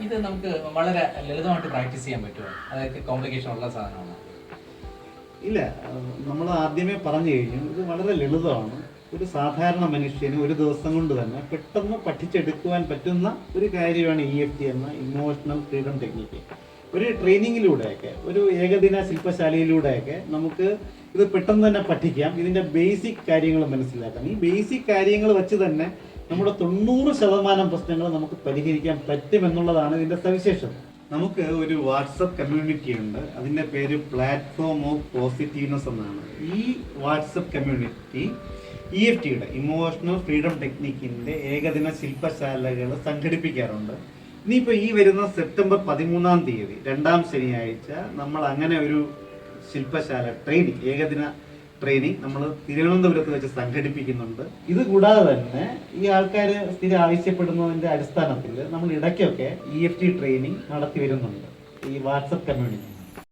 ഇത് നമുക്ക് വളരെ ലളിതമായിട്ട് പ്രാക്ടീസ് ചെയ്യാൻ പറ്റുമോ? അതായത് കോംപ്ലിക്കേഷൻ ഉള്ള സാധനമാണ്? ഇല്ല നമ്മൾ ആദ്യമേ പറഞ്ഞു കഴിഞ്ഞു ഇത് വളരെ ലളിതമാണ്. ഒരു സാധാരണ മനുഷ്യന് ഒരു ദിവസം കൊണ്ട് തന്നെ പെട്ടെന്ന് പഠിച്ചെടുക്കുവാൻ പറ്റുന്ന ഒരു കാര്യമാണ് ഇ എഫ് ടി എന്ന ഇമോഷണൽ ഫ്രീഡം ടെക്നിക്ക് ഒരു ട്രെയിനിങ്ങിലൂടെയൊക്കെ ഒരു ഏകദിന ശില്പശാലയിലൂടെയൊക്കെ നമുക്ക് ഇത് പെട്ടെന്ന് തന്നെ പഠിക്കാം. ഇതിന്റെ ബേസിക് കാര്യങ്ങൾ മനസ്സിലാക്കാം. ഈ ബേസിക് കാര്യങ്ങൾ വെച്ച് തന്നെ നമ്മുടെ തൊണ്ണൂറ് ശതമാനം പ്രശ്നങ്ങൾ നമുക്ക് പരിഹരിക്കാൻ പറ്റും എന്നുള്ളതാണ് ഇതിന്റെ സവിശേഷം നമുക്ക് ഒരു വാട്സപ്പ് കമ്മ്യൂണിറ്റി ഉണ്ട്. അതിന്റെ പേര് പ്ലാറ്റ്ഫോം ഓഫ് പോസിറ്റീവ്നെസ് എന്നാണ്. ഈ വാട്സപ്പ് കമ്മ്യൂണിറ്റി ഇ എഫ് ടിയുടെ ഇമോഷണൽ ഫ്രീഡം ടെക്നിക്കിന്റെ ഏകദിന ശില്പശാലകൾ സംഘടിപ്പിക്കാറുണ്ട്. ഇനിയിപ്പോൾ ഈ വരുന്ന സെപ്റ്റംബർ പതിമൂന്നാം തീയതി രണ്ടാം ശനിയാഴ്ച നമ്മൾ അങ്ങനെ ഒരു ശില്പശാല ട്രെയിനിങ് ഏകദിന ട്രെയിനിങ് നമ്മൾ തിരുവനന്തപുരത്ത് വെച്ച് സംഘടിപ്പിക്കുന്നുണ്ട്. ഇത് കൂടാതെ തന്നെ ഈ ആൾക്കാർ സ്ഥിരം ആവശ്യപ്പെടുന്നതിന്റെ അടിസ്ഥാനത്തിൽ നമ്മൾ ഇടയ്ക്കൊക്കെ ഇ എഫ് ടി ട്രെയിനിങ് നടത്തി വരുന്നുണ്ട്. ഈ വാട്സപ്പ് കമ്മ്യൂണിറ്റി